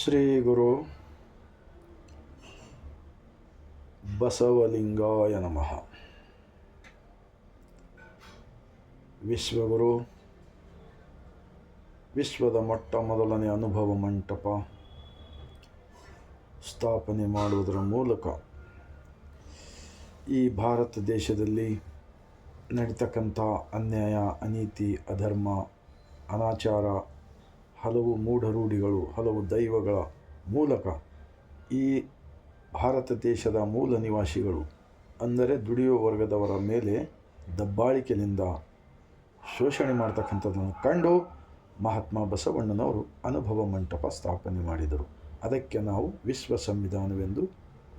ಶ್ರೀ ಗುರು ಬಸವಲಿಂಗಾಯ ನಮಃ. ವಿಶ್ವಗುರು, ವಿಶ್ವದ ಮೊಟ್ಟ ಮೊದಲನೇ ಅನುಭವ ಮಂಟಪ ಸ್ಥಾಪನೆ ಮಾಡುವುದರ ಮೂಲಕ ಈ ಭಾರತ ದೇಶದಲ್ಲಿ ನಡೀತಕ್ಕಂಥ ಅನ್ಯಾಯ, ಅನೀತಿ, ಅಧರ್ಮ, ಅನಾಚಾರ ಹಲವು ಮೂಢರೂಢಿಗಳು, ಹಲವು ದೈವಗಳ ಮೂಲಕ ಈ ಭಾರತ ದೇಶದ ಮೂಲ ನಿವಾಸಿಗಳು, ಅಂದರೆ ದುಡಿಯುವ ವರ್ಗದವರ ಮೇಲೆ ದಬ್ಬಾಳಿಕೆಯಿಂದ ಶೋಷಣೆ ಮಾಡ್ತಕ್ಕಂಥದ್ದನ್ನು ಕಂಡು ಮಹಾತ್ಮ ಬಸವಣ್ಣನವರು ಅನುಭವ ಮಂಟಪ ಸ್ಥಾಪನೆ ಮಾಡಿದರು. ಅದಕ್ಕೆ ನಾವು ವಿಶ್ವ ಸಂವಿಧಾನವೆಂದು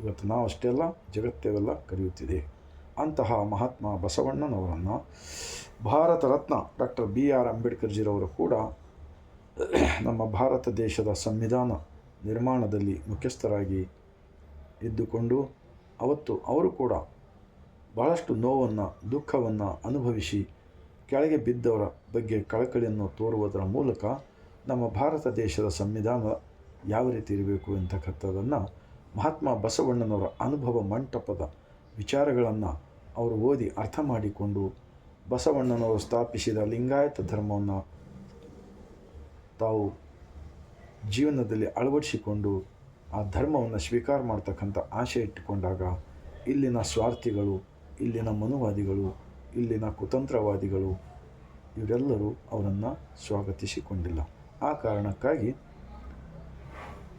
ಇವತ್ತು ನಾವು ಅಷ್ಟೇ ಅಲ್ಲ ಜಗತ್ತೆಲ್ಲ ಕರೆಯುತ್ತಿದೆ. ಅಂತಹ Mahatma ಬಸವಣ್ಣನವರನ್ನು Bharat Ratna doctor B R ಅಂಬೇಡ್ಕರ್ಜಿರವರು ಕೂಡ ನಮ್ಮ ಭಾರತ ದೇಶದ ಸಂವಿಧಾನ ನಿರ್ಮಾಣದಲ್ಲಿ ಮುಖ್ಯಸ್ಥರಾಗಿ ಇದ್ದುಕೊಂಡು ಅವತ್ತು ಅವರು ಕೂಡ ಬಹಳಷ್ಟು ನೋವನ್ನು, ದುಃಖವನ್ನು ಅನುಭವಿಸಿ ಕೆಳಗೆ ಬಿದ್ದವರ ಬಗ್ಗೆ ಕಳಕಳಿಯನ್ನು ತೋರುವುದರ ಮೂಲಕ ನಮ್ಮ ಭಾರತ ದೇಶದ ಸಂವಿಧಾನ ಯಾವ ರೀತಿ ಇರಬೇಕು ಎಂತಕ್ಕಂಥದ್ದನ್ನು ಮಹಾತ್ಮ ಬಸವಣ್ಣನವರ ಅನುಭವ ಮಂಟಪದ ವಿಚಾರಗಳನ್ನು ಅವರು ಓದಿ ಅರ್ಥ ಮಾಡಿಕೊಂಡು ಬಸವಣ್ಣನವರು ಸ್ಥಾಪಿಸಿದ ಲಿಂಗಾಯತ ಧರ್ಮವನ್ನು ತಾವು ಜೀವನದಲ್ಲಿ ಅಳವಡಿಸಿಕೊಂಡು ಆ ಧರ್ಮವನ್ನು ಸ್ವೀಕಾರ ಮಾಡ್ತಕ್ಕಂಥ ಆಶೆ ಇಟ್ಟುಕೊಂಡಾಗ ಇಲ್ಲಿನ ಸ್ವಾರ್ಥಿಗಳು, ಇಲ್ಲಿನ ಮನುವಾದಿಗಳು, ಇಲ್ಲಿನ ಕುತಂತ್ರವಾದಿಗಳು ಇವರೆಲ್ಲರೂ ಅವರನ್ನು ಸ್ವಾಗತಿಸಿಕೊಂಡಿಲ್ಲ. ಆ ಕಾರಣಕ್ಕಾಗಿ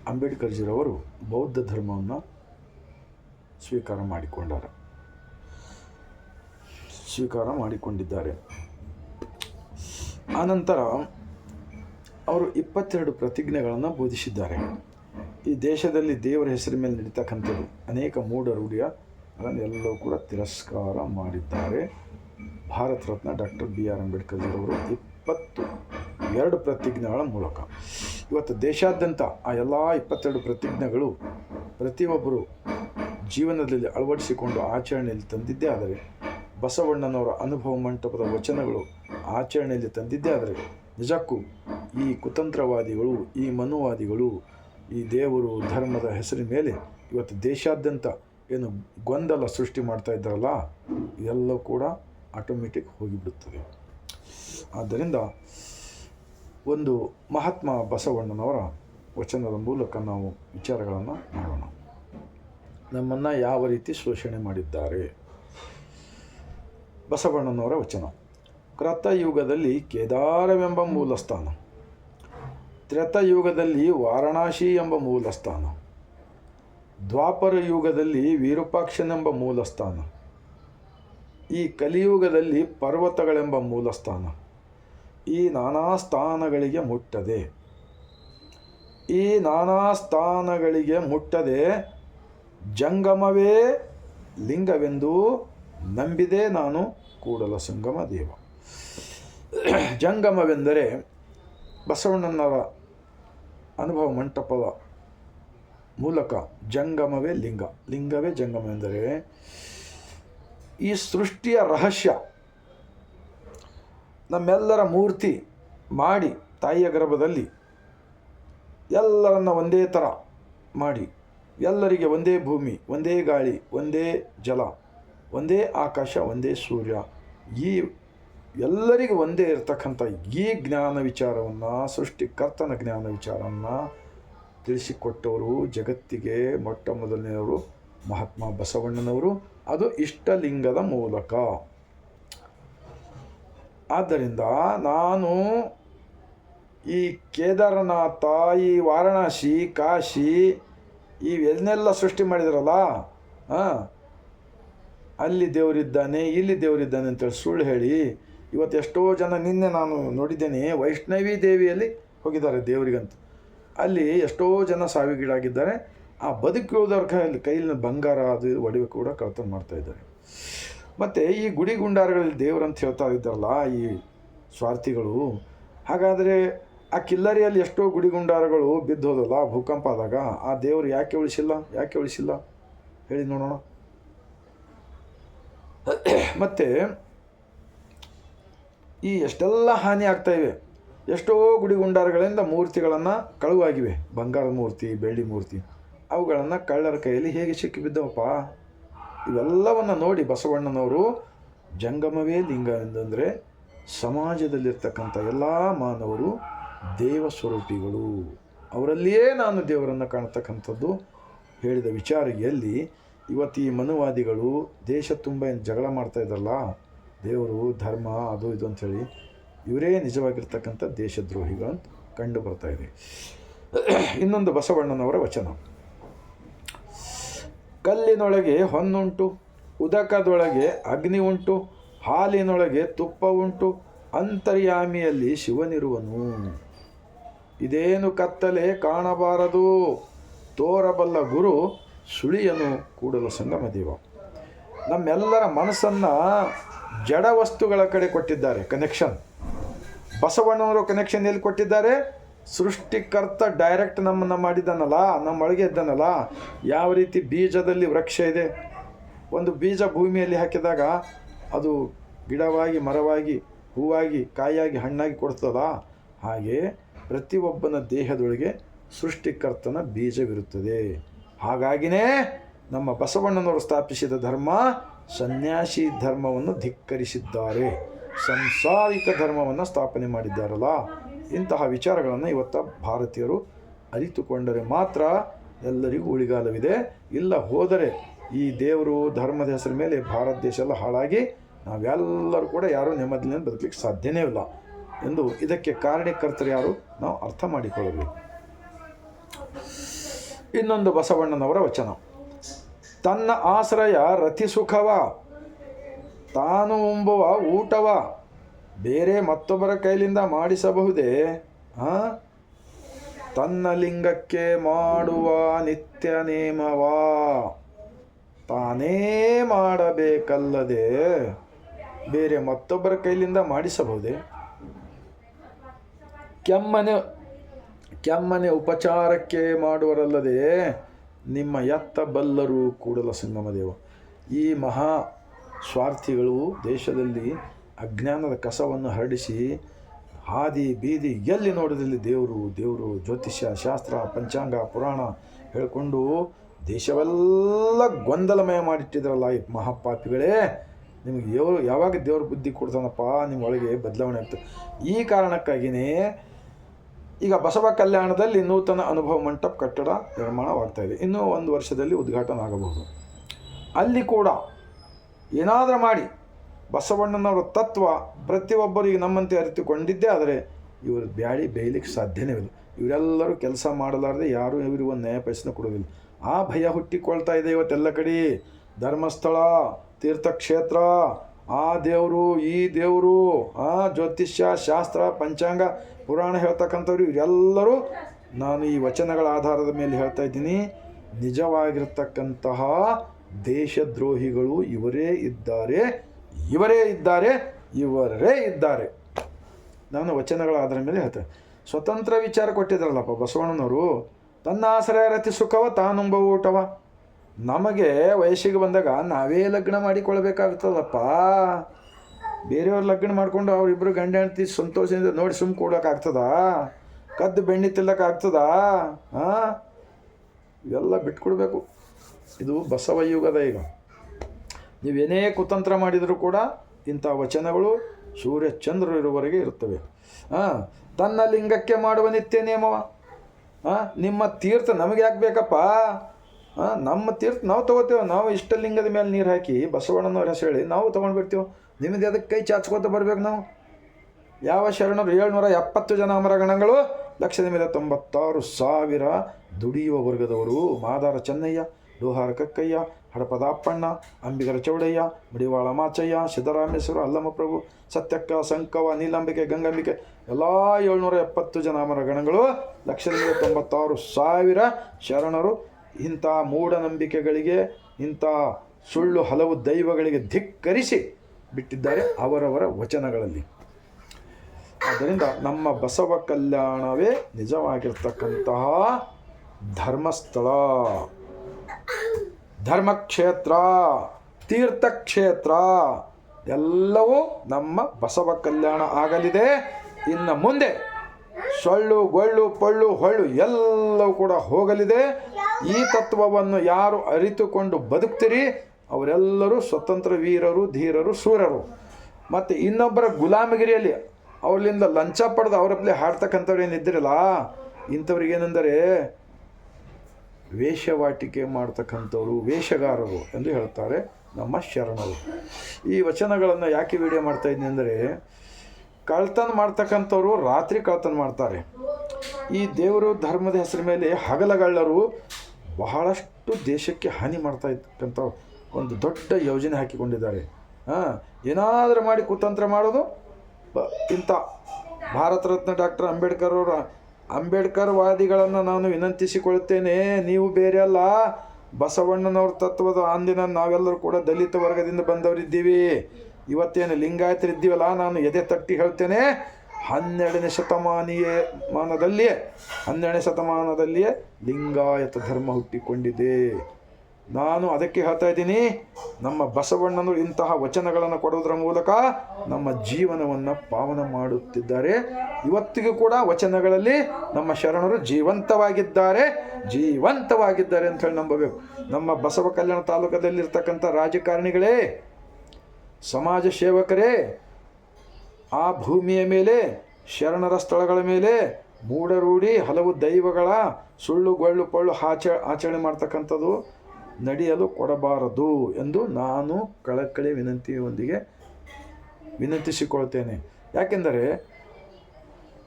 ಅಂಬೇಡ್ಕರ್ಜಿರವರು ಬೌದ್ಧ ಧರ್ಮವನ್ನು ಸ್ವೀಕಾರ ಮಾಡಿಕೊಂಡಾರ. ಸ್ವೀಕಾರ ಮಾಡಿಕೊಂಡಿದ್ದಾರೆ. ಆನಂತರ ಅವರು ಇಪ್ಪತ್ತೆರಡು ಪ್ರತಿಜ್ಞೆಗಳನ್ನು ಬೋಧಿಸಿದ್ದಾರೆ. ಈ ದೇಶದಲ್ಲಿ ದೇವರ ಹೆಸರಿನ ಮೇಲೆ ನಡೀತಕ್ಕಂಥದ್ದು ಅನೇಕ ಮೂಢರೂಢಿಯ ಅದನ್ನೆಲ್ಲವೂ ಕೂಡ ತಿರಸ್ಕಾರ ಮಾಡಿದ್ದಾರೆ. Bharat Ratna doctor B R Ambedkar ಅವರು ಇಪ್ಪತ್ತು, ಎರಡು ಪ್ರತಿಜ್ಞೆಗಳ ಮೂಲಕ. ಇವತ್ತು ದೇಶಾದ್ಯಂತ ಆ ಎಲ್ಲ ಇಪ್ಪತ್ತೆರಡು ಪ್ರತಿಜ್ಞೆಗಳು ಪ್ರತಿಯೊಬ್ಬರು ಜೀವನದಲ್ಲಿ ಅಳವಡಿಸಿಕೊಂಡು ಆಚರಣೆಯಲ್ಲಿ ತಂದಿದ್ದೇ ಆದರೆ, ಬಸವಣ್ಣನವರ ಅನುಭವ ಮಂಟಪದ ವಚನಗಳು ಆಚರಣೆಯಲ್ಲಿ ತಂದಿದ್ದೇ ಆದರೆ, ನಿಜಕ್ಕೂ ಈ ಕುತಂತ್ರವಾದಿಗಳು, ಈ ಮನುವಾದಿಗಳು, ಈ ದೇವರು ಧರ್ಮದ ಹೆಸರಿನ ಮೇಲೆ ಇವತ್ತು ದೇಶಾದ್ಯಂತ ಏನು ಗೊಂದಲ ಸೃಷ್ಟಿ ಮಾಡ್ತಾ ಇದ್ದಾರಲ್ಲ ಇದೆಲ್ಲ ಕೂಡ ಆಟೋಮೆಟಿಕ್ ಹೋಗಿಬಿಡುತ್ತದೆ ಆದ್ದರಿಂದ ಒಂದು ಮಹಾತ್ಮ ಬಸವಣ್ಣನವರ ವಚನದ ಮೂಲಕ ನಾವು ವಿಚಾರಗಳನ್ನು ಮಾಡೋಣ. ನಮ್ಮನ್ನು ಯಾವ ರೀತಿ ಶೋಷಣೆ ಮಾಡಿದ್ದಾರೆ? ಬಸವಣ್ಣನವರ ವಚನ. ಕ್ರತಯುಗದಲ್ಲಿ ಕೇದಾರವೆಂಬ ಮೂಲಸ್ಥಾನ. ತ್ರೇತಯುಗದಲ್ಲಿ ವಾರಣಾಸಿ ಎಂಬ ಮೂಲಸ್ಥಾನ. ದ್ವಾಪರ ಯುಗದಲ್ಲಿ ವಿರೂಪಾಕ್ಷನೆಂಬ ಮೂಲಸ್ಥಾನ. ಈ ಕಲಿಯುಗದಲ್ಲಿ ಪರ್ವತಗಳೆಂಬ ಮೂಲಸ್ಥಾನ. ಈ ನಾನಾ ಸ್ಥಾನಗಳಿಗೆ ಮುಟ್ಟದೆ. ಈ ನಾನಾ ಸ್ಥಾನಗಳಿಗೆ ಮುಟ್ಟದೆ. ಜಂಗಮವೇ ಲಿಂಗವೆಂದು ನಂಬಿದೆ ನಾನು ಕೂಡಲ ಸಂಗಮ ದೇವ ಜಂಗಮವೆಂದರೆ ಬಸವಣ್ಣನವರ ಅನುಭವ ಮಂಟಪದ ಮೂಲಕ ಜಂಗಮವೇ ಲಿಂಗ. ಲಿಂಗವೇ ಜಂಗಮ ಎಂದರೆ ಈ ಸೃಷ್ಟಿಯ ರಹಸ್ಯ. ನಮ್ಮೆಲ್ಲರ ಮೂರ್ತಿ ಮಾಡಿ ತಾಯಿಯ ಗರ್ಭದಲ್ಲಿ ಎಲ್ಲರನ್ನ ಒಂದೇ ಥರ ಮಾಡಿ, ಎಲ್ಲರಿಗೆ ಒಂದೇ ಭೂಮಿ, ಒಂದೇ ಗಾಳಿ, ಒಂದೇ ಜಲ, ಒಂದೇ ಆಕಾಶ, ಒಂದೇ ಸೂರ್ಯ. ಈ ಎಲ್ಲರಿಗೂ ಒಂದೇ ಇರತಕ್ಕಂಥ ಈ ಜ್ಞಾನ ವಿಚಾರವನ್ನು ಸೃಷ್ಟಿಕರ್ತನ ಜ್ಞಾನ ವಿಚಾರವನ್ನು ತಿಳಿಸಿಕೊಟ್ಟವರು ಜಗತ್ತಿಗೆ ಮೊಟ್ಟ ಮೊದಲನೆಯವರು ಮಹಾತ್ಮ ಬಸವಣ್ಣನವರು. ಅದು ಇಷ್ಟಲಿಂಗದ ಮೂಲಕ. ಆದ್ದರಿಂದ ನಾನು ಈ ಕೇದಾರನಾಥ, ಈ ವಾರಣಾಸಿ, ಕಾಶಿ ಇವೆಲ್ಲನೆಲ್ಲ ಸೃಷ್ಟಿ ಮಾಡಿದ್ರಲ್ಲ, ಹಾಂ? ಅಲ್ಲಿ ದೇವರಿದ್ದಾನೆ, ಇಲ್ಲಿ ದೇವರಿದ್ದಾನೆ ಅಂತೇಳಿ ಸುಳ್ಳು ಹೇಳಿ ಇವತ್ತು ಎಷ್ಟೋ ಜನ ನಿನ್ನೆ ನಾನು ನೋಡಿದ್ದೇನೆ, ವೈಷ್ಣವಿ ದೇವಿಯಲ್ಲಿ ಹೋಗಿದ್ದಾರೆ ದೇವರಿಗಂತೂ. ಅಲ್ಲಿ ಎಷ್ಟೋ ಜನ ಸಾವಿಗೀಡಾಗಿದ್ದಾರೆ. ಆ ಬದುಕಿರೋದವ್ರ ಕೈಯಲ್ಲಿ ಕೈಯಲ್ಲಿ ಬಂಗಾರ ಅದು ಒಡವೆ ಕೂಡ ಕಳ್ತನ ಮಾಡ್ತಾ ಇದ್ದಾರೆ. ಮತ್ತು ಈ ಗುಡಿ ಗುಂಡಾರಗಳಲ್ಲಿ ದೇವರಂತ ಹೇಳ್ತಾ ಇದ್ದಾರಲ್ಲ, ಈ ಸ್ವಾರ್ಥಿಗಳು. ಹಾಗಾದರೆ ಆ ಕಿಲ್ಲರಿಯಲ್ಲಿ ಎಷ್ಟೋ ಗುಡಿ ಗುಂಡಾರಗಳು ಬಿದ್ದು ಹೋದಲ್ಲ, ಭೂಕಂಪ ಆದಾಗ ಆ ದೇವರು ಯಾಕೆ ಉಳಿಸಿಲ್ಲ ಯಾಕೆ ಉಳಿಸಿಲ್ಲ? ಹೇಳಿ ನೋಡೋಣ. ಮತ್ತು ಈ ಎಷ್ಟೆಲ್ಲ ಹಾನಿ ಆಗ್ತಾ ಇವೆ? ಎಷ್ಟೋ ಗುಡಿಗುಂಡಾರಗಳಿಂದ ಮೂರ್ತಿಗಳನ್ನು ಕಳುವಾಗಿವೆ. ಬಂಗಾರದ ಮೂರ್ತಿ, ಬೆಳ್ಳಿ ಮೂರ್ತಿ. ಅವುಗಳನ್ನು ಕಳ್ಳರ ಕೈಯಲ್ಲಿ ಹೇಗೆ ಸಿಕ್ಕಿಬಿದ್ದವಪ್ಪ ಇವೆಲ್ಲವನ್ನು ನೋಡಿ ಬಸವಣ್ಣನವರು ಜಂಗಮವೇ ಲಿಂಗ ಎಂದಂದರೆ ಸಮಾಜದಲ್ಲಿರ್ತಕ್ಕಂಥ ಎಲ್ಲ ಮಾನವರು ದೇವ ಸ್ವರೂಪಿಗಳು. ಅವರಲ್ಲಿಯೇ ನಾನು ದೇವರನ್ನು ಕಾಣ್ತಕ್ಕಂಥದ್ದು ಹೇಳಿದ ವಿಚಾರ ಎಲ್ಲಿ ಇವತ್ತು ಈ ಮನುವಾದಿಗಳು ದೇಶ ತುಂಬ ಏನು ಜಗಳ ಮಾಡ್ತಾ ದೇವರು, ಧರ್ಮ, ಅದು ಇದು ಅಂಥೇಳಿ ಇವರೇ ನಿಜವಾಗಿರ್ತಕ್ಕಂಥ ದೇಶದ್ರೋಹಿಗಳು ಕಂಡು ಬರ್ತಾ ಇದೆ. ಇನ್ನೊಂದು ಬಸವಣ್ಣನವರ ವಚನ. ಕಲ್ಲಿನೊಳಗೆ ಹೊನ್ನುಂಟು, ಉದಕದೊಳಗೆ ಅಗ್ನಿ ಉಂಟು, ಹಾಲಿನೊಳಗೆ ತುಪ್ಪ ಉಂಟು, ಅಂತರ್ಯಾಮಿಯಲ್ಲಿ ಶಿವನಿರುವನು. ಇದೇನು ಕತ್ತಲೆ ಕಾಣಬಾರದು, ತೋರಬಲ್ಲ ಗುರು ಸುಳಿಯನು ಕೂಡಲು ಸಂಗಮ ದೇವ ನಮ್ಮೆಲ್ಲರ ಮನಸ್ಸನ್ನು ಜಡ ವಸ್ತುಗಳ ಕಡೆ ಕೊಟ್ಟಿದ್ದಾರೆ ಕನೆಕ್ಷನ್ ಬಸವಣ್ಣವರು ಕನೆಕ್ಷನ್ ಎಲ್ಲಿ ಕೊಟ್ಟಿದ್ದಾರೆ? ಸೃಷ್ಟಿಕರ್ತ ಡೈರೆಕ್ಟ್ ನಮ್ಮನ್ನು ಮಾಡಿದ್ದಾನಲ್ಲ ನಮ್ಮೊಳಗೆ ಇದ್ದಾನಲ್ಲ, ಯಾವ ರೀತಿ ಬೀಜದಲ್ಲಿ ವೃಕ್ಷ ಇದೆ? ಒಂದು ಬೀಜ ಭೂಮಿಯಲ್ಲಿ ಹಾಕಿದಾಗ ಅದು ಗಿಡವಾಗಿ, ಮರವಾಗಿ, ಹೂವಾಗಿ ಕಾಯಾಗಿ ಹಣ್ಣಾಗಿ ಕೊಡ್ತದ ಹಾಗೆ ಪ್ರತಿಯೊಬ್ಬನ ದೇಹದೊಳಗೆ ಸೃಷ್ಟಿಕರ್ತನ ಬೀಜವಿರುತ್ತದೆ. ಹಾಗಾಗಿನೇ ನಮ್ಮ ಬಸವಣ್ಣನವರು ಸ್ಥಾಪಿಸಿದ ಧರ್ಮ ಸನ್ಯಾಸಿ ಧರ್ಮವನ್ನು ಧಿಕ್ಕರಿಸಿದ್ದಾರೆ. ಸಂಸಾರಿಕ ಧರ್ಮವನ್ನು ಸ್ಥಾಪನೆ ಮಾಡಿದ್ದಾರಲ್ಲ? ಇಂತಹ ವಿಚಾರಗಳನ್ನು ಇವತ್ತ ಭಾರತೀಯರು ಅರಿತುಕೊಂಡರೆ ಮಾತ್ರ ಎಲ್ಲರಿಗೂ ಉಳಿಗಾಲವಿದೆ. ಇಲ್ಲ ಹೋದರೆ ಈ ದೇವರು ಧರ್ಮದ ಹೆಸರ ಮೇಲೆ ಭಾರತ ದೇಶ ಎಲ್ಲ ಹಾಳಾಗಿ ನಾವೆಲ್ಲರೂ ಕೂಡ ಯಾರೂ ನೆಮ್ಮದಿಯಿಂದ ಬದುಕಲಿಕ್ಕೆ ಸಾಧ್ಯನೇ ಇಲ್ಲ ಎಂದು ಇದಕ್ಕೆ ಕಾರಣಕರ್ತರು ಯಾರು? ನಾವು ಅರ್ಥ ಮಾಡಿಕೊಳ್ಳಬೇಕು. ಇನ್ನೊಂದು ಬಸವಣ್ಣನವರ ವಚನ. ತನ್ನ ಆಶ್ರಯ ರತಿ ಸುಖವ ತಾನು ಉಂಬುವ ಊಟವ. ಬೇರೆ ಮತ್ತೊಬ್ಬರ ಕೈಲಿಂದ ಮಾಡಿಸಬಹುದೇ? ತನ್ನ ಲಿಂಗಕ್ಕೆ ಮಾಡುವ ನಿತ್ಯ ನೇಮವ. ತಾನೇ ಮಾಡಬೇಕಲ್ಲದೆ ಬೇರೆ ಮತ್ತೊಬ್ಬರ ಕೈಲಿಂದ ಮಾಡಿಸಬಹುದೇ? ಕೆಮ್ಮನೆ ಕೆಮ್ಮನೆ ಉಪಚಾರಕ್ಕೆ ಮಾಡುವರಲ್ಲದೆ ನಿಮ್ಮ ಎತ್ತ ಬಲ್ಲರು ಕೂಡಲ ಸಂಗಮದೇವ ಈ ಮಹಾ ಸ್ವಾರ್ಥಿಗಳು ದೇಶದಲ್ಲಿ ಅಜ್ಞಾನದ ಕಸವನ್ನು ಹರಡಿಸಿ ಹಾದಿ ಬೀದಿ ಎಲ್ಲಿ ನೋಡಿದಲ್ಲಿ ದೇವರು ದೇವರು ಜ್ಯೋತಿಷ್ಯ, ಶಾಸ್ತ್ರ, ಪಂಚಾಂಗ, ಪುರಾಣ ಹೇಳಿಕೊಂಡು ದೇಶವೆಲ್ಲ ಗೊಂದಲಮಯ ಮಾಡಿಟ್ಟಿದ್ರಲ್ಲ ಈ ಮಹಾಪಾಪಿಗಳೇ, ನಿಮಗೆ ಯಾವ ಯಾವಾಗ ದೇವ್ರ ಬುದ್ಧಿ ಕೊಡ್ತಾನಪ್ಪ ನಿಮ್ಮೊಳಗೆ ಬದಲಾವಣೆ ಆಗ್ತದೆ. ಈ ಕಾರಣಕ್ಕಾಗಿಯೇ ಈಗ ಬಸವ ಕಲ್ಯಾಣದಲ್ಲಿ ನೂತನ ಅನುಭವ ಮಂಟಪ ಕಟ್ಟಡ ನಿರ್ಮಾಣವಾಗ್ತಾ ಇದೆ. ಇನ್ನೂ ಒಂದು ವರ್ಷದಲ್ಲಿ ಉದ್ಘಾಟನೆ ಆಗಬಹುದು. ಅಲ್ಲಿ ಕೂಡ ಏನಾದರೂ ಮಾಡಿ. ಬಸವಣ್ಣನವರ ತತ್ವ ಪ್ರತಿಯೊಬ್ಬರಿಗೆ ನಮ್ಮಂತೆ ಅರಿತುಕೊಂಡಿದ್ದೇ ಆದರೆ ಇವರು ಬ್ಯಾಳಿ ಬೇಯಲಿಕ್ಕೆ ಸಾಧ್ಯನೇ ಇಲ್ಲ. ಇವರೆಲ್ಲರೂ ಕೆಲಸ ಮಾಡಲಾರದೆ ಯಾರೂ ಇವರು ಒಂದು ನ್ಯಾಯ ಪೈಸನ ಕೊಡೋದಿಲ್ಲ ಆ ಭಯ ಹುಟ್ಟಿಕೊಳ್ತಾ ಇದೆ ಇವತ್ತೆಲ್ಲ ಕಡೆ. ಧರ್ಮಸ್ಥಳ, ತೀರ್ಥಕ್ಷೇತ್ರ ಆ ದೇವರು, ಈ ದೇವರು, ಆ ಜ್ಯೋತಿಷ್ಯ, ಶಾಸ್ತ್ರ, ಪಂಚಾಂಗ, ಪುರಾಣ ಹೇಳ್ತಕ್ಕಂಥವ್ರು ಇವರೆಲ್ಲರೂ ನಾನು ಈ ವಚನಗಳ ಆಧಾರದ ಮೇಲೆ ಹೇಳ್ತಾ ಇದ್ದೀನಿ. ನಿಜವಾಗಿರ್ತಕ್ಕಂತಹ ದೇಶದ್ರೋಹಿಗಳು ಇವರೇ ಇದ್ದಾರೆ. ಇವರೇ ಇದ್ದಾರೆ ಇವರೇ ಇದ್ದಾರೆ. ನಾನು ವಚನಗಳ ಆಧಾರದ ಮೇಲೆ ಹೇಳ್ತೇನೆ. ಸ್ವತಂತ್ರ ವಿಚಾರ ಕೊಟ್ಟಿದ್ದಾರಲ್ಲಪ್ಪ ಬಸವಣ್ಣನವರು ತನ್ನ ಆಸರೆ ರತಿ ಸುಖವ ತಾನುಂಬ ಊಟವ. ನಮಗೆ ವಯಸ್ಸಿಗೆ ಬಂದಾಗ ನಾವೇ ಲಗ್ನ ಮಾಡಿಕೊಳ್ಬೇಕಾಗ್ತದಪ್ಪ. ಬೇರೆಯವ್ರ ಲಗ್ನ ಮಾಡಿಕೊಂಡು ಅವರಿಬ್ಬರು ಗಂಡ ಹೆಂಡತಿ ಸಂತೋಷದಿಂದ ನೋಡಿ ಸುಮ್ಮ ಕೊಡೋಕ್ಕಾಗ್ತದಾ? ಕದ್ದು ಬೆಣ್ಣೆ ತಿಲ್ಲಕ್ಕಾಗ್ತದಾ ಹಾಂ ಇವೆಲ್ಲ ಬಿಟ್ಕೊಡ್ಬೇಕು. ಇದು ಬಸವ ಯುಗದ ಈಗ. ನೀವೇನೇ ಕುತಂತ್ರ ಮಾಡಿದರೂ ಕೂಡ ಇಂಥ ವಚನಗಳು ಸೂರ್ಯ ಚಂದ್ರ ಇರುವವರೆಗೆ ಇರುತ್ತವೆ. ಹಾಂ ತನ್ನ ಲಿಂಗಕ್ಕೆ ಮಾಡುವ ನಿತ್ಯ ನಿಯಮವ? ಹಾಂ ನಿಮ್ಮ ತೀರ್ಥ ನಮಗೆ ಯಾಕೆ ಬೇಕಪ್ಪ? ನಮ್ಮ ತೀರ್ಥ ನಾವು ತೊಗೋತೇವೆ, ನಾವು ಇಷ್ಟ ಲಿಂಗದ ಮೇಲೆ ನೀರು ಹಾಕಿ ಬಸವಣ್ಣನವ್ರ ಹೆಸರು ಹೇಳಿ ನಾವು ತೊಗೊಂಡು ಬಿಡ್ತೀವಿ ಅದಕ್ಕೆ ಕೈ ಚಾಚ್ಕೋತ ಬರ್ಬೇಕು ನಾವು? ಯಾವ ಶರಣರು ಏಳ್ನೂರ ಎಪ್ಪತ್ತು ಜನ ಅಮರಗಣಗಳು ಲಕ್ಷದ ಮೇಲೆ ತೊಂಬತ್ತಾರು ಸಾವಿರ ದುಡಿಯುವ ವರ್ಗದವರು ಮಾದಾರ ಚೆನ್ನಯ್ಯ, ಲೋಹಾರ ಕಕ್ಕಯ್ಯ, ಹಡಪದ ಅಪ್ಪಣ್ಣ, ಅಂಬಿಗರ ಚೌಡಯ್ಯ, ಮಡಿವಾಳ ಮಾಚಯ್ಯ, ಸಿದ್ದರಾಮೇಶ್ವರ ಅಲ್ಲಮಪ್ರಭು ಸತ್ಯಕ್ಕ, ಸಂಕವ, ನೀಲಾಂಬಿಕೆ, ಗಂಗಾಂಬಿಕೆ, ಎಲ್ಲ ಏಳ್ನೂರ ಎಪ್ಪತ್ತು ಜನ ಅಮರಗಣಗಳು ಲಕ್ಷದ ಮೇಲೆ ತೊಂಬತ್ತಾರು ಸಾವಿರ ಶರಣರು ಇಂಥ ಮೂಢನಂಬಿಕೆಗಳಿಗೆ, ಇಂಥ ಸುಳ್ಳು ಹಲವು ದೈವಗಳಿಗೆ ಧಿಕ್ಕರಿಸಿ ಬಿಟ್ಟಿದ್ದಾರೆ ಅವರವರ ವಚನಗಳಲ್ಲಿ. ಆದ್ದರಿಂದ ನಮ್ಮ ಬಸವ ಕಲ್ಯಾಣವೇ ನಿಜವಾಗಿರ್ತಕ್ಕಂತಹ ಧರ್ಮಸ್ಥಳ. ಧರ್ಮಕ್ಷೇತ್ರ, ತೀರ್ಥಕ್ಷೇತ್ರ, ಎಲ್ಲವೂ ನಮ್ಮ ಬಸವ ಕಲ್ಯಾಣ ಆಗಲಿದೆ. ಇನ್ನು ಮುಂದೆ ಸೊಳ್ಳು, ಗೊಳ್ಳು, ಪೊಳ್ಳು, ಹೊಳ್ಳು ಎಲ್ಲವೂ ಕೂಡ ಹೋಗಲಿದೆ. ಈ ತತ್ವವನ್ನು ಯಾರು ಅರಿತುಕೊಂಡು ಬದುಕ್ತೀರಿ? ಅವರೆಲ್ಲರೂ ಸ್ವತಂತ್ರ ವೀರರು, ಧೀರರು, ಸೂರರು. ಮತ್ತು ಇನ್ನೊಬ್ಬರ ಗುಲಾಮಗಿರಿಯಲ್ಲಿ ಅವರಿಂದ ಲಂಚ ಪಡೆದು ಅವರಪ್ಪಲೆ ಹಾಡ್ತಕ್ಕಂಥವ್ರು ಏನಿದ್ದಿರಲ್ಲ ಇಂಥವ್ರಿಗೇನೆಂದರೆ ವೇಷವಾಟಿಕೆ ಮಾಡ್ತಕ್ಕಂಥವ್ರು, ವೇಷಗಾರರು ಎಂದು ಹೇಳ್ತಾರೆ ನಮ್ಮ ಶರಣರು. ಈ ವಚನಗಳನ್ನು ಯಾಕೆ ವಿಡಿಯೋ ಮಾಡ್ತಾ ಇದ್ದೀನಿ ಅಂದರೆ, ಕಳ್ತನ ಮಾಡ್ತಕ್ಕಂಥವ್ರು ರಾತ್ರಿ ಕಳ್ತನ ಮಾಡ್ತಾರೆ. ಈ ದೇವರು ಧರ್ಮದ ಹೆಸರು ಮೇಲೆ ಹಗಲಗಳ್ಳರು ಬಹಳಷ್ಟು ದೇಶಕ್ಕೆ ಹಾನಿ ಮಾಡ್ತಾ ಇರ್ತಕ್ಕಂಥ ಒಂದು ದೊಡ್ಡ ಯೋಜನೆ ಹಾಕಿಕೊಂಡಿದ್ದಾರೆ. ಹಾಂ, ಏನಾದರೂ ಮಾಡಿ ಕುತಂತ್ರ ಮಾಡೋದು? ಬ- ಇಂಥ ಭಾರತ ರತ್ನ ಡಾಕ್ಟರ್ ಅಂಬೇಡ್ಕರ್ ಅವರ ಅಂಬೇಡ್ಕರ್ ವಾದಿಗಳನ್ನು ನಾನು ವಿನಂತಿಸಿಕೊಳ್ಳುತ್ತೇನೆ, ನೀವು ಬೇರೆ ಅಲ್ಲ, ಬಸವಣ್ಣನವ್ರ ತತ್ವದ ಅಂದಿನ ನಾವೆಲ್ಲರೂ ಕೂಡ ದಲಿತ ವರ್ಗದಿಂದ ಬಂದವರಿದ್ದೀವಿ. ಇವತ್ತೇನು ಲಿಂಗಾಯತರಿದ್ದೀವಲ್ಲ, ನಾನು ಎದೆ ತಟ್ಟಿ ಹೇಳ್ತೇನೆ. ಹನ್ನೆರಡನೇ ಶತಮಾನಿಯೇ ಮಾನದಲ್ಲಿಯೇ, ಹನ್ನೆರಡನೇ ಶತಮಾನದಲ್ಲಿಯೇ ಲಿಂಗಾಯತ ಧರ್ಮ ಹುಟ್ಟಿಕೊಂಡಿದೆ. ನಾನು ಅದಕ್ಕೆ ಹೇಳ್ತಾ ಇದ್ದೀನಿ, ನಮ್ಮ ಬಸವಣ್ಣನು ಇಂತಹ ವಚನಗಳನ್ನು ಕೊಡೋದ್ರ ಮೂಲಕ ನಮ್ಮ ಜೀವನವನ್ನು ಪಾವನ ಮಾಡುತ್ತಿದ್ದಾರೆ. ಇವತ್ತಿಗೂ ಕೂಡ ವಚನಗಳಲ್ಲಿ ನಮ್ಮ ಶರಣರು ಜೀವಂತವಾಗಿದ್ದಾರೆ ಜೀವಂತವಾಗಿದ್ದಾರೆ ಅಂತ ಹೇಳಿ ನಂಬಬೇಕು. ನಮ್ಮ ಬಸವ ಕಲ್ಯಾಣ ತಾಲೂಕದಲ್ಲಿರ್ತಕ್ಕಂಥ ರಾಜಕಾರಣಿಗಳೇ, ಸಮಾಜ ಸೇವಕರೇ ಆ ಭೂಮಿಯ ಮೇಲೆ, ಶರಣರ ಸ್ಥಳಗಳ ಮೇಲೆ ಮೂಢರೂಢಿ ಹಲವು ದೈವಗಳ ಸುಳ್ಳು ಗೊಳ್ಳು ಪಳ್ಳು ಆಚ, ಆಚರಣೆ ಮಾಡ್ತಕ್ಕಂಥದ್ದು ನಡೆಯಲು ಕೊಡಬಾರದು ಎಂದು ನಾನು ಕಳಕಳಿ ವಿನಂತಿಯೊಂದಿಗೆ ವಿನಂತಿಸಿಕೊಳ್ತೇನೆ. ಯಾಕೆಂದರೆ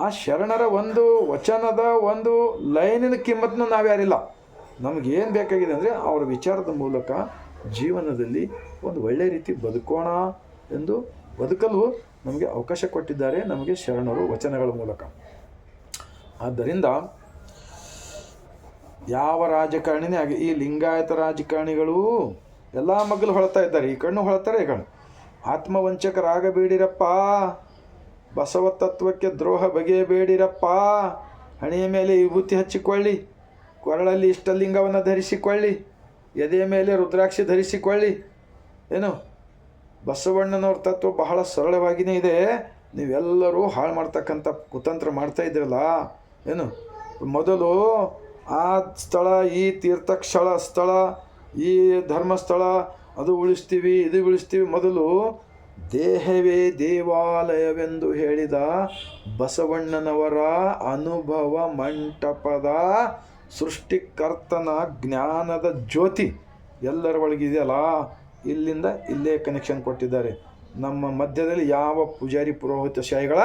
ಆ ಶರಣರ ಒಂದು ವಚನದ ಒಂದು ಲೈನಿನ ಕಿಮ್ಮತ್ತನ್ನು ನಾವ್ಯಾರಿಲ್ಲ ನಮಗೇನು ಬೇಕಾಗಿದೆ ಅಂದರೆ ಅವರ ವಿಚಾರದ ಮೂಲಕ ಜೀವನದಲ್ಲಿ ಒಂದು ಒಳ್ಳೆಯ ರೀತಿ ಬದುಕೋಣ ಎಂದು ಬದುಕಲು ನಮಗೆ ಅವಕಾಶ ಕೊಟ್ಟಿದ್ದಾರೆ ನಮಗೆ ಶರಣರು ವಚನಗಳ ಮೂಲಕ. ಆದ್ದರಿಂದ ಯಾವ ರಾಜಕಾರಣಿನೇ ಆಗಿ, ಈ ಲಿಂಗಾಯತ ರಾಜಕಾರಣಿಗಳು ಎಲ್ಲ ಮಗ್ಲು ಹೊಳ್ತಾ ಇದ್ದಾರೆ. ಈ ಕಣ್ಣು ಹೊಳ್ತಾರೆ ಈ ಕಣ್ಣು. ಆತ್ಮವಂಚಕರಾಗಬೇಡಿರಪ್ಪ ಬಸವ ತತ್ವಕ್ಕೆ ದ್ರೋಹ ಬಗೆಯಬೇಡಿರಪ್ಪ ಹಣೆಯ ಮೇಲೆ ವಿಭೂತಿ ಹಚ್ಚಿಕೊಳ್ಳಿ. ಕೊರಳಲ್ಲಿ ಇಷ್ಟಲಿಂಗವನ್ನು ಧರಿಸಿಕೊಳ್ಳಿ. ಎದೆಯ ಮೇಲೆ ರುದ್ರಾಕ್ಷಿ ಧರಿಸಿಕೊಳ್ಳಿ. ಏನು? ಬಸವಣ್ಣನವ್ರ ತತ್ವ ಬಹಳ ಸರಳವಾಗಿಯೇ ಇದೆ. ನೀವೆಲ್ಲರೂ ಹಾಳು ಮಾಡ್ತಕ್ಕಂಥ ಕುತಂತ್ರ ಮಾಡ್ತಾ ಇದ್ದೀರಲ್ಲ? ಏನು? ಮೊದಲು ಆ ಸ್ಥಳ, ಈ ತೀರ್ಥಕ್ಷಳ ಸ್ಥಳ, ಈ ಧರ್ಮಸ್ಥಳ, ಅದು ಉಳಿಸ್ತೀವಿ, ಇದು ಉಳಿಸ್ತೀವಿ. ಮೊದಲು ದೇಹವೇ ದೇವಾಲಯವೆಂದು ಹೇಳಿದ ಬಸವಣ್ಣನವರ ಅನುಭವ ಮಂಟಪದ ಸೃಷ್ಟಿಕರ್ತನ ಜ್ಞಾನದ ಜ್ಯೋತಿ ಎಲ್ಲರ ಒಳಗಿದೆಯಲ್ಲ? ಇಲ್ಲಿಂದ ಇಲ್ಲೇ ಕನೆಕ್ಷನ್ ಕೊಟ್ಟಿದ್ದಾರೆ. ನಮ್ಮ ಮಧ್ಯದಲ್ಲಿ ಯಾವ ಪೂಜಾರಿ ಪುರೋಹಿತ ಶಾಹಿಗಳ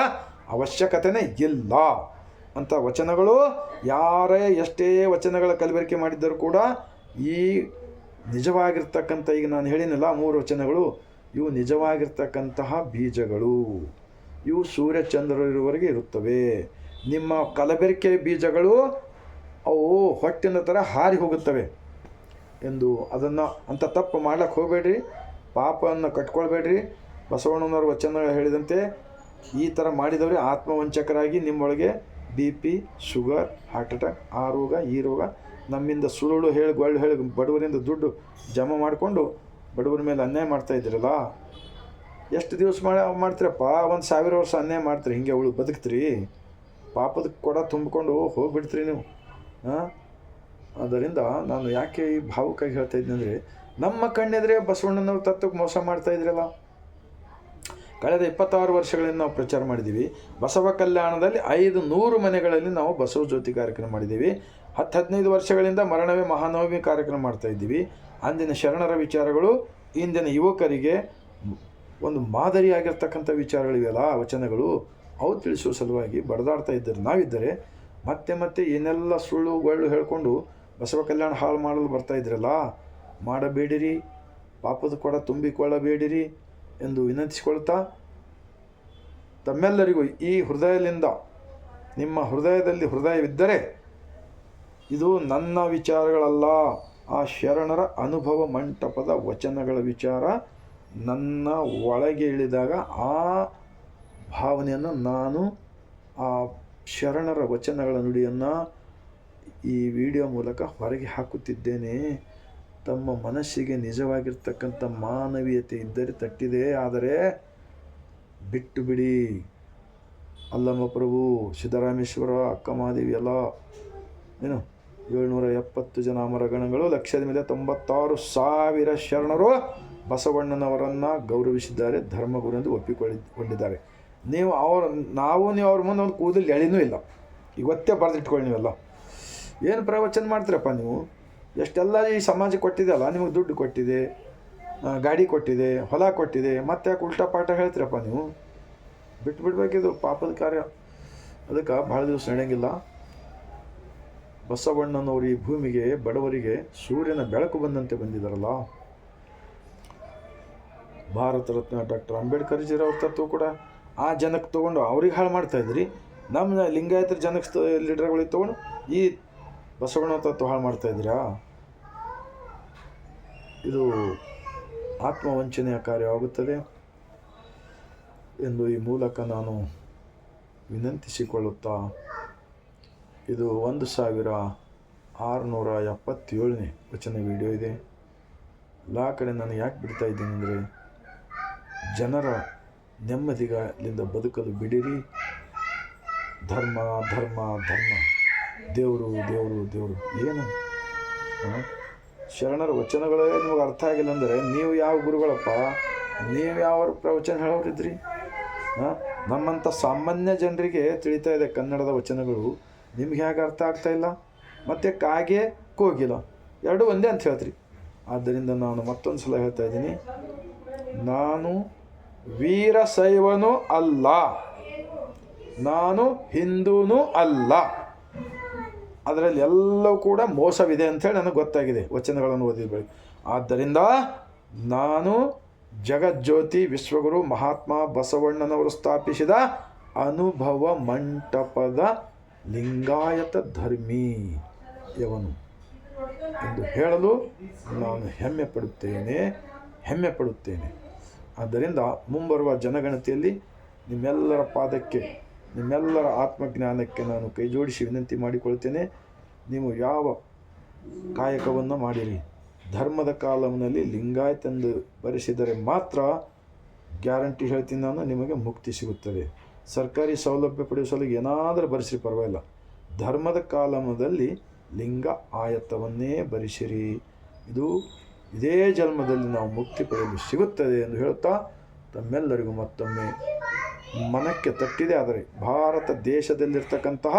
ಅವಶ್ಯಕತೆನೇ ಇಲ್ಲ ಅಂತ ವಚನಗಳು, ಯಾರೇ ಎಷ್ಟೇ ವಚನಗಳ ಕಲಬೆರಕೆ ಮಾಡಿದ್ದರೂ ಕೂಡ ಈ ನಿಜವಾಗಿರ್ತಕ್ಕಂಥ, ಈಗ ನಾನು ಹೇಳಿನಲ್ಲ ಮೂರು ವಚನಗಳು, ಇವು ನಿಜವಾಗಿರ್ತಕ್ಕಂತಹ ಬೀಜಗಳು. ಇವು ಸೂರ್ಯಚಂದ್ರರಿರುವವರೆಗೆ ಇರುತ್ತವೆ. ನಿಮ್ಮ ಕಲಬೆರಕೆ ಬೀಜಗಳು ಅವು ಹೊಟ್ಟಿನ ಥರ ಹಾರಿ ಹೋಗುತ್ತವೆ. ಎಂದು ಅದನ್ನು ಅಂಥ ತಪ್ಪು ಮಾಡ್ಲಿಕ್ಕೆ ಹೋಗಬೇಡ್ರಿ ಪಾಪವನ್ನು ಕಟ್ಕೊಳ್ಬೇಡ್ರಿ. ಬಸವಣ್ಣನವರು ವಚನ ಹೇಳಿದಂತೆ ಈ ಥರ ಮಾಡಿದವ್ರೆ ಆತ್ಮವಂಚಕರಾಗಿ ನಿಮ್ಮೊಳಗೆ B P, sugar, heart attack, ಆ ರೋಗ, ಈ ರೋಗ, ನಮ್ಮಿಂದ ಸುಳ್ಳು ಹೇಳಿ, ಗೊಳ್ಳು ಹೇಳಿ ಬಡವರಿಂದ ದುಡ್ಡು ಜಮಾ ಮಾಡಿಕೊಂಡು ಬಡವರ ಮೇಲೆ ಅನ್ಯಾಯ ಮಾಡ್ತಾ ಇದ್ದೀರಲ್ಲ. ಎಷ್ಟು ದಿವಸ ಮಾಡಿ ಮಾಡ್ತೀರಪ್ಪ ಒಂದು ಸಾವಿರ ವರ್ಷ ಅನ್ಯಾಯ ಮಾಡ್ತೀರಿ? ಹಿಂಗೆ ಅವಳು ಬದುಕ್ತೀರಿ. ಪಾಪದ ಕೊಡ ತುಂಬಿಕೊಂಡು ಹೋಗಿಬಿಡ್ತೀರಿ ನೀವು. ಹಾಂ? ಆದ್ದರಿಂದ ನಾನು ಯಾಕೆ ಈ ಭಾವುಕಾಗಿ ಹೇಳ್ತಾ ಇದ್ದೀನಿ ಅಂದರೆ, ನಮ್ಮ ಕಣ್ಣೆದ್ರೆ ಬಸವಣ್ಣನವ್ರ ತತ್ವಕ್ಕೆ ಮೋಸ ಮಾಡ್ತಾ ಇದ್ರಲ್ಲ. ಕಳೆದ ಇಪ್ಪತ್ತಾರು ವರ್ಷಗಳಿಂದ ನಾವು ಪ್ರಚಾರ ಮಾಡಿದ್ದೀವಿ. ಬಸವ ಕಲ್ಯಾಣದಲ್ಲಿ ಐದು ನೂರು ಮನೆಗಳಲ್ಲಿ ನಾವು ಬಸವ ಜ್ಯೋತಿ ಕಾರ್ಯಕ್ರಮ ಮಾಡಿದ್ದೀವಿ. ಹತ್ತು ಹದಿನೈದು ವರ್ಷಗಳಿಂದ ಮರಣವೇ ಮಹಾನವಮಿ ಕಾರ್ಯಕ್ರಮ ಮಾಡ್ತಾ ಇದ್ದೀವಿ. ಅಂದಿನ ಶರಣರ ವಿಚಾರಗಳು, ಇಂದಿನ ಯುವಕರಿಗೆ ಒಂದು ಮಾದರಿಯಾಗಿರ್ತಕ್ಕಂಥ ವಿಚಾರಗಳಿವೆಯಲ್ಲ ವಚನಗಳು. ಅವು ತಿಳಿಸುವ ಸಲುವಾಗಿ ಬಡದಾಡ್ತಾ ಇದ್ದರೆ, ನಾವಿದ್ದರೆ ಮತ್ತೆ ಮತ್ತೆ ಏನೆಲ್ಲ ಸುಳ್ಳು ಗೊಳ್ಳು ಹೇಳ್ಕೊಂಡು ಬಸವ ಕಲ್ಯಾಣ ಹಾಳು ಮಾಡಲು ಬರ್ತಾ ಇದ್ರಲ್ಲ, ಮಾಡಬೇಡಿರಿ, ಪಾಪದ ಕೊಡ ತುಂಬಿಕೊಳ್ಳಬೇಡಿರಿ ಎಂದು ವಿನಂತಿಸಿಕೊಳ್ತಾ ತಮ್ಮೆಲ್ಲರಿಗೂ ಈ ಹೃದಯದಿಂದ, ನಿಮ್ಮ ಹೃದಯದಲ್ಲಿ ಹೃದಯವಿದ್ದರೆ ಇದು ನನ್ನ ವಿಚಾರಗಳಲ್ಲ, ಆ ಶರಣರ ಅನುಭವ ಮಂಟಪದ ವಚನಗಳ ವಿಚಾರ. ನನ್ನ ಒಳಗೆ ಇಳಿದಾಗ ಆ ಭಾವನೆಯನ್ನು ನಾನು, ಆ ಶರಣರ ವಚನಗಳ ನುಡಿಯನ್ನು ಈ ವಿಡಿಯೋ ಮೂಲಕ ಹೊರಗೆ ಹಾಕುತ್ತಿದ್ದೇನೆ. ತಮ್ಮ ಮನಸ್ಸಿಗೆ ನಿಜವಾಗಿರ್ತಕ್ಕಂಥ ಮಾನವೀಯತೆ ಇದ್ದರೆ ತಟ್ಟಿದೆ. ಆದರೆ ಬಿಟ್ಟು ಬಿಡಿ. ಅಲ್ಲಮ್ಮ ಪ್ರಭು, ಸಿದ್ದರಾಮೇಶ್ವರ ಅಕ್ಕಮಹಾದೇವಿ ಎಲ್ಲ ಏನು ಏಳ್ನೂರ ಎಪ್ಪತ್ತು ಜನ ಮರಗಣಗಳು ಲಕ್ಷದ ಮೇಲೆ ತೊಂಬತ್ತಾರು ಸಾವಿರ ಶರಣರು ಬಸವಣ್ಣನವರನ್ನು ಗೌರವಿಸಿದ್ದಾರೆ, ಧರ್ಮಗುರು ಎಂದು ಒಪ್ಪಿಕೊಳ್ಳಿಕೊಂಡಿದ್ದಾರೆ ನೀವು ಅವ್ರ, ನಾವು ನೀವು ಅವ್ರ ಮುಂದೆ ಒಂದು ಕೂದಲು ಎಳಿನೂ ಇಲ್ಲ. ಇವತ್ತೇ ಬರೆದಿಟ್ಕೊಳ್ಳಿ ನೀವೆಲ್ಲ. ಏನು ಪ್ರವಚನ ಮಾಡ್ತೀರಪ್ಪ ನೀವು? ಎಷ್ಟೆಲ್ಲ ಈ ಸಮಾಜ ಕೊಟ್ಟಿದೆಯಲ್ಲ ನಿಮಗೆ ದುಡ್ಡು ಕೊಟ್ಟಿದೆ ಗಾಡಿ ಕೊಟ್ಟಿದೆ, ಹೊಲ ಕೊಟ್ಟಿದೆ, ಮತ್ತೆ ಯಾಕೆ ಉಲ್ಟಾ ಪಾಠ ಹೇಳ್ತೀರಪ್ಪ ನೀವು? ಬಿಟ್ಟು ಬಿಡ್ಬೇಕಿದು ಪಾಪದ ಕಾರ್ಯ. ಅದಕ್ಕೆ ಭಾಳ ದಿವಸ ನಡೆಯಂಗಿಲ್ಲ. ಬಸವಣ್ಣನವರು ಈ ಭೂಮಿಗೆ, ಬಡವರಿಗೆ ಸೂರ್ಯನ ಬೆಳಕು ಬಂದಂತೆ ಬಂದಿದ್ದಾರಲ್ಲ. ಭಾರತ ರತ್ನ ಡಾಕ್ಟರ್ ಅಂಬೇಡ್ಕರ್ ಅವ್ರ ತತ್ವ ಕೂಡ ಆ ಜನಕ್ಕೆ ತೊಗೊಂಡು ಅವ್ರಿಗೆ ಹಾಳು ಮಾಡ್ತಾ ಇದ್ರಿ. ನಮ್ಮ ಲಿಂಗಾಯತರ ಜನಕ್ಕೆ ಲೀಡರ್ಗಳಿಗೆ ತೊಗೊಂಡು ಈ ಬಸವಣ್ಣ ತತ್ವ ಹಾಳು ಮಾಡ್ತಾ ಇದ್ದೀರಾ? ಇದು ಆತ್ಮವಂಚನೆಯ ಕಾರ್ಯವಾಗುತ್ತದೆ ಎಂದು ಈ ಮೂಲಕ ನಾನು ವಿನಂತಿಸಿಕೊಳ್ಳುತ್ತಾ ಇದು ಒಂದು ಸಾವಿರ ಆರುನೂರ ಎಪ್ಪತ್ತೇಳನೇ ವಚನ ವಿಡಿಯೋ ಇದೆ. ಎಲ್ಲ ಕಡೆ ನಾನು ಯಾಕೆ ಬಿಡ್ತಾ ಇದ್ದೀನಿ ಅಂದರೆ ಜನರ ನೆಮ್ಮದಿಗಳಿಂದ ಬದುಕಲು ಬಿಡಿರಿ. ಧರ್ಮ ಧರ್ಮ ಧರ್ಮ. ದೇವರು ದೇವರು ದೇವರು. ಏನು? ಶರಣರ ವಚನಗಳೇ ನಿಮಗೆ ಅರ್ಥ ಆಗಿಲ್ಲ ಅಂದರೆ ನೀವು ಯಾವ ಗುರುಗಳಪ್ಪ? ನೀವು ಯಾವ ಪ್ರವಚನ ಹೇಳೋರಿದ್ರಿ ಹಾಂ ನಮ್ಮಂಥ ಸಾಮಾನ್ಯ ಜನರಿಗೆ ತಿಳಿತಾ ಇದೆ ಕನ್ನಡದ ವಚನಗಳು. ನಿಮ್ಗೆ ಹೇಗೆ ಅರ್ಥ ಆಗ್ತಾ ಇಲ್ಲ? ಮತ್ತು ಕಾಗೆ ಕೋಗಿಲ. ಎರಡು ಒಂದೇ ಅಂತ ಹೇಳ್ತೀರಿ. ಆದ್ದರಿಂದ ನಾನು ಮತ್ತೊಂದು ಸಲ ಹೇಳ್ತಾ ಇದ್ದೀನಿ. ನಾನು ವೀರಶೈವನೂ ಅಲ್ಲ. ನಾನು ಹಿಂದೂನೂ ಅಲ್ಲ. ಅದರಲ್ಲಿ ಎಲ್ಲವೂ ಕೂಡ ಮೋಸವಿದೆ ಅಂಥೇಳಿ ನನಗೆ ಗೊತ್ತಾಗಿದೆ, ವಚನಗಳನ್ನು ಓದಿದ ಆದ್ದರಿಂದ ನಾನು ಜಗಜ್ಯೋತಿ ವಿಶ್ವಗುರು ಮಹಾತ್ಮ ಬಸವಣ್ಣನವರು ಸ್ಥಾಪಿಸಿದ ಅನುಭವ ಮಂಟಪದ ಲಿಂಗಾಯತ ಧರ್ಮಿ ಯವನು ಎಂದು ಹೇಳಲು ನಾನು ಹೆಮ್ಮೆ ಪಡುತ್ತೇನೆ ಹೆಮ್ಮೆ ಪಡುತ್ತೇನೆ. ಆದ್ದರಿಂದ ಮುಂಬರುವ ಜನಗಣತಿಯಲ್ಲಿ ನಿಮ್ಮೆಲ್ಲರ ಪಾದಕ್ಕೆ ನಿಮ್ಮೆಲ್ಲರ ಆತ್ಮಜ್ಞಾನಕ್ಕೆ ನಾನು ಕೈ ಜೋಡಿಸಿ ವಿನಂತಿ ಮಾಡಿಕೊಳ್ತೇನೆ ನೀವು ಯಾವ ಕಾಯಕವನ್ನು ಮಾಡಿರಿ? ಧರ್ಮದ ಕಾಲಂನಲ್ಲಿ ಲಿಂಗಾಯತೆಂದು ಬರೆಸಿದರೆ ಮಾತ್ರ ಗ್ಯಾರಂಟಿ ಹೇಳ್ತೀನಿ ನಾನು, ನಿಮಗೆ ಮುಕ್ತಿ ಸಿಗುತ್ತದೆ. ಸರ್ಕಾರಿ ಸೌಲಭ್ಯ ಪಡೆಯುವ ಏನಾದರೂ ಬರೆಸಿರಿ, ಪರವಾಗಿಲ್ಲ. ಧರ್ಮದ ಕಾಲಮದಲ್ಲಿ ಲಿಂಗ ಆಯತವನ್ನೇ ಬರೆಸಿರಿ. ಇದು ಇದೇ ಜನ್ಮದಲ್ಲಿ ನಾವು ಮುಕ್ತಿ ಪಡೆಯಲು ಸಿಗುತ್ತದೆ ಎಂದು ಹೇಳುತ್ತಾ ತಮ್ಮೆಲ್ಲರಿಗೂ ಮತ್ತೊಮ್ಮೆ ಮನಕ್ಕೆ ತಟ್ಟಿದೆ ಆದರೆ ಭಾರತ ದೇಶದಲ್ಲಿರ್ತಕ್ಕಂತಹ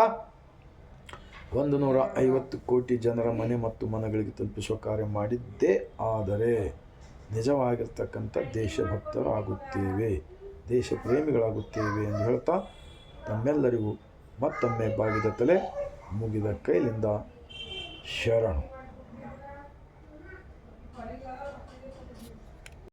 ಒಂದು ನೂರ ಐವತ್ತು ಕೋಟಿ ಜನರ ಮನೆ ಮತ್ತು ಮನಗಳಿಗೆ ತಲುಪಿಸುವ ಕಾರ್ಯ ಮಾಡಿದ್ದೇ. ಆದರೆ ನಿಜವಾಗಿರ್ತಕ್ಕಂಥ ದೇಶಭಕ್ತರಾಗುತ್ತೇವೆ ದೇಶ ಪ್ರೇಮಿಗಳಾಗುತ್ತೇವೆ ಎಂದು ಹೇಳ್ತಾ ತಮ್ಮೆಲ್ಲರಿಗೂ ಮತ್ತೊಮ್ಮೆ ಬಾಗಿದ ತಲೆ ಮುಗಿದ ಕೈಲಿಂದ ಶರಣು.